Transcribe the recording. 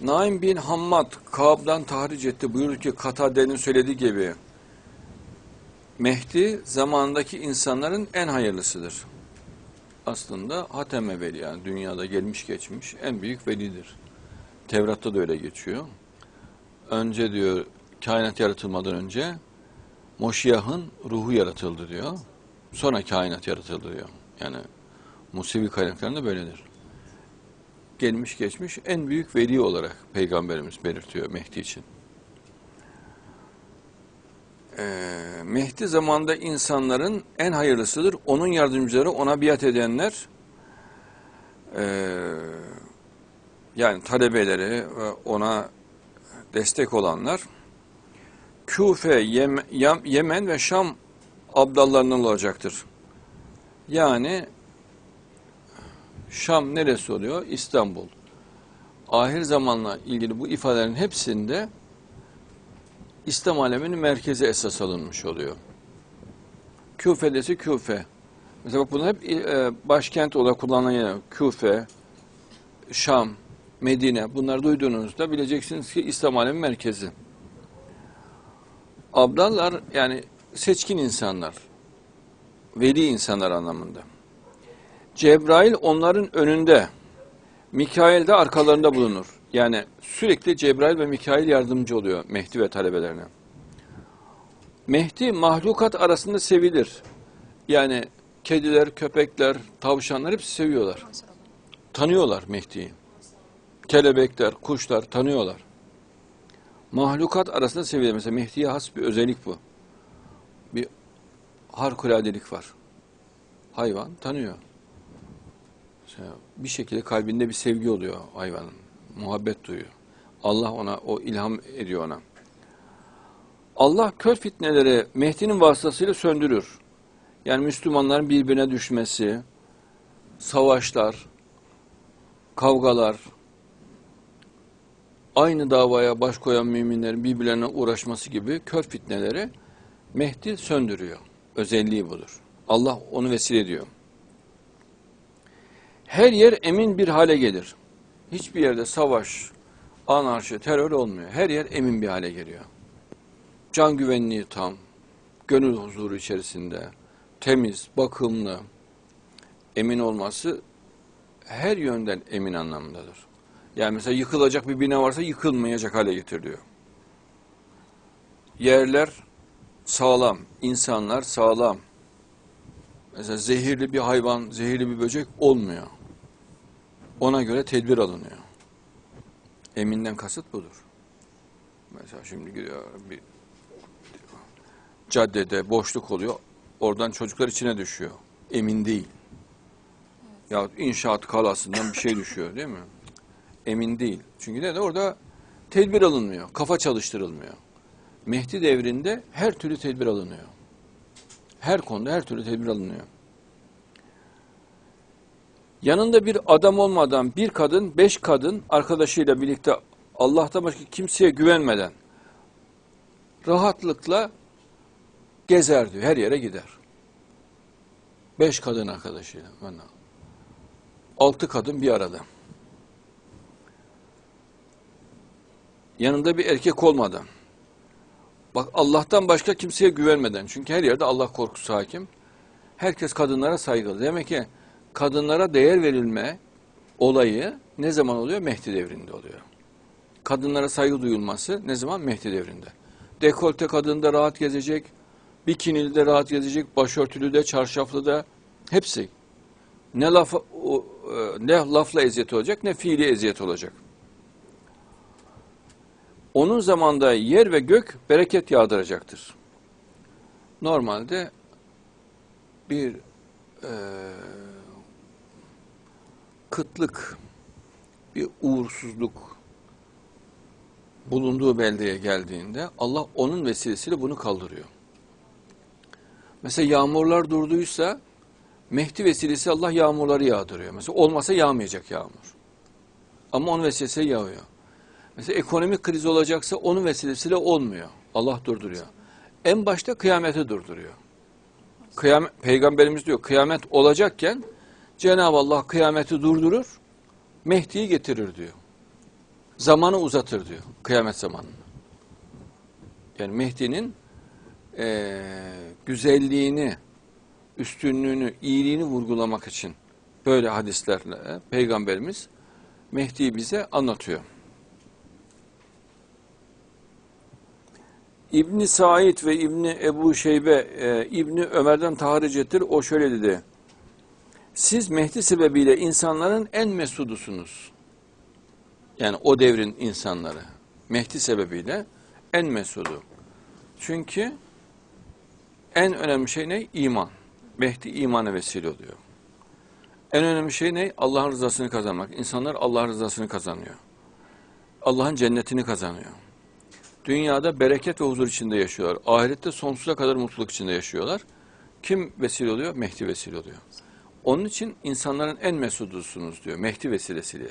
Naim bin Hammad Kaab'dan tahric etti. Buyurdu ki Katade'nin söylediği gibi Mehdi zamandaki insanların en hayırlısıdır. Aslında Hatem Veli yani dünyada gelmiş geçmiş en büyük velidir. Tevrat'ta da öyle geçiyor. Önce diyor kainat yaratılmadan önce Moşiyah'ın ruhu yaratıldı diyor. Sonra kainat yaratıldı diyor. Yani Musevi kaynaklarında böyledir. Gelmiş geçmiş en büyük veli olarak Peygamberimiz belirtiyor Mehdi için. Ee, Mehdi zamanda insanların en hayırlısıdır. Onun yardımcıları ona biat edenler ee, yani talebeleri ona destek olanlar Küfe, Yem, Yemen ve Şam abdallarından olacaktır. Yani Şam neresi oluyor? İstanbul. Ahir zamanla ilgili bu ifadelerin hepsinde İslam aleminin merkezi esas alınmış oluyor. Küfe'desi Küfe. Mesela bak bunlar hep e, başkent olarak kullanılan yer. Küfe, Şam, Medine bunları duyduğunuzda bileceksiniz ki İslam alemi merkezi. Abdallar yani seçkin insanlar, veli insanlar anlamında. Cebrail onların önünde, Mikail de arkalarında bulunur. Yani sürekli Cebrail ve Mikail yardımcı oluyor Mehdi ve talebelerine. Mehdi mahlukat arasında sevilir. Yani kediler, köpekler, tavşanlar hepsi seviyorlar. Tanıyorlar Mehdi'yi. Kelebekler, kuşlar tanıyorlar. Mahlukat arasında sevilir. Mesela Mehdi'ye has bir özellik bu. Bir harikuladelik var. Hayvan tanıyor. Mesela bir şekilde kalbinde bir sevgi oluyor hayvanın. Muhabbet duyuyor. Allah ona o ilham ediyor ona. Allah kör fitneleri Mehdi'nin vasıtasıyla söndürür. Yani Müslümanların birbirine düşmesi, savaşlar, kavgalar, aynı davaya baş koyan müminlerin birbirlerine uğraşması gibi kör fitneleri Mehdi söndürüyor. Özelliği budur. Allah onu vesile ediyor. Her yer emin bir hale gelir. Hiçbir yerde savaş, anarşi, terör olmuyor. Her yer emin bir hale geliyor. Can güvenliği tam, gönül huzuru içerisinde, temiz, bakımlı, emin olması her yönden emin anlamındadır. Yani mesela yıkılacak bir bina varsa yıkılmayacak hale getiriliyor. Yerler sağlam, insanlar sağlam. Mesela zehirli bir hayvan, zehirli bir böcek olmuyor. Ona göre tedbir alınıyor. Eminden kasıt budur. Mesela şimdi gidiyor bir caddede boşluk oluyor. Oradan çocuklar içine düşüyor. Emin değil. Ya inşaat kalasından bir şey düşüyor değil mi? Emin değil. Çünkü ne de orada tedbir alınmıyor. Kafa çalıştırılmıyor. Mehdi devrinde her türlü tedbir alınıyor. Her konuda her türlü tedbir alınıyor. Yanında bir adam olmadan bir kadın, beş kadın arkadaşıyla birlikte Allah'tan başka kimseye güvenmeden rahatlıkla gezer diyor. Her yere gider. Beş kadın arkadaşıyla. Altı kadın bir arada. Yanında bir erkek olmadan. Bak Allah'tan başka kimseye güvenmeden. Çünkü her yerde Allah korkusu hakim. Herkes kadınlara saygılı. Demek ki kadınlara değer verilme olayı ne zaman oluyor? Mehdi devrinde oluyor. Kadınlara saygı duyulması ne zaman? Mehdi devrinde. Dekolte kadında rahat gezecek, bikinili de rahat gezecek, başörtülü de, çarşaflı da hepsi. Ne laf e, ne lafla eziyet olacak ne fiili eziyet olacak. Onun zamanda yer ve gök bereket yağdıracaktır. Normalde bir e, kıtlık, bir uğursuzluk bulunduğu beldeye geldiğinde Allah onun vesilesiyle bunu kaldırıyor. Mesela yağmurlar durduysa Mehdi vesilesi Allah yağmurları yağdırıyor. Mesela olmasa yağmayacak yağmur. Ama onun vesilesiyle yağıyor. Mesela ekonomik kriz olacaksa onun vesilesiyle olmuyor. Allah durduruyor. En başta kıyameti durduruyor. Kıyamet, Peygamberimiz diyor kıyamet olacakken Cenab-ı Allah kıyameti durdurur, Mehdi'yi getirir diyor. zamanı uzatır diyor. Kıyamet zamanını. Yani Mehdi'nin eee, güzelliğini, üstünlüğünü, iyiliğini vurgulamak için böyle hadislerle e, Peygamberimiz Mehdi'yi bize anlatıyor. İbni Said ve İbni Ebu Şeybe e, İbni Ömer'den tahric ettir. O şöyle dedi. Siz Mehdi sebebiyle insanların en mesudusunuz. Yani o devrin insanları. Mehdi sebebiyle en mesudu. Çünkü en önemli şey ne? İman. Mehdi imana vesile oluyor. En önemli şey ne? Allah'ın rızasını kazanmak. İnsanlar Allah'ın rızasını kazanıyor. Allah'ın cennetini kazanıyor. Dünyada bereket ve huzur içinde yaşıyorlar. Ahirette sonsuza kadar mutluluk içinde yaşıyorlar. Kim vesile oluyor? Mehdi vesile oluyor. Onun için insanların en mesudusunuz diyor. Mehdi vesilesiyle.